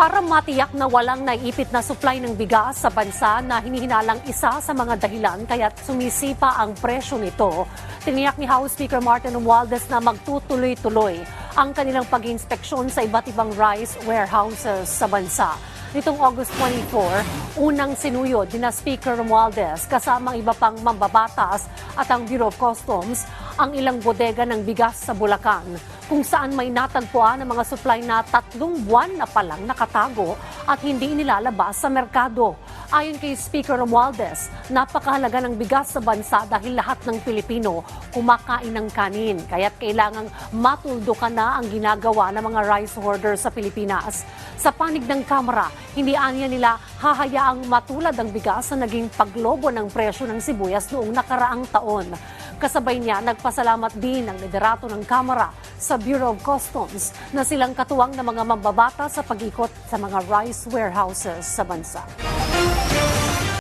para matiyak na walang naiipit na supply ng bigas sa bansa na hinihinalang isa sa mga dahilan kaya't sumisipa ang presyo nito. Tiniyak ni House Speaker Martin Romualdez na magtutuloy-tuloy ang kanilang pag-inspeksyon sa iba't ibang rice warehouses sa bansa. Nitong August 24, unang sinuyod ni Speaker Romualdez kasama ang iba pang mambabatas at ang Bureau of Customs ang ilang bodega ng bigas sa Bulacan kung saan may natagpuan ng mga supply na tatlong buwan na palang nakatago at hindi inilalabas sa merkado. Ayon kay Speaker Romualdez, napakahalaga ng bigas sa bansa dahil lahat ng Pilipino kumakain ng kanin. Kaya't kailangang matuldukan na ang ginagawa ng mga rice hoarders sa Pilipinas. Sa panig ng Kamara, hindi anya nila hahayaang matulad ang bigas na naging paglobo ng presyo ng sibuyas noong nakaraang taon. Kasabay niya, nagpasalamat din ang liderato ng Kamara sa Bureau of Customs na silang katuwang ng mga mambabata sa pag-ikot sa mga rice warehouses sa bansa.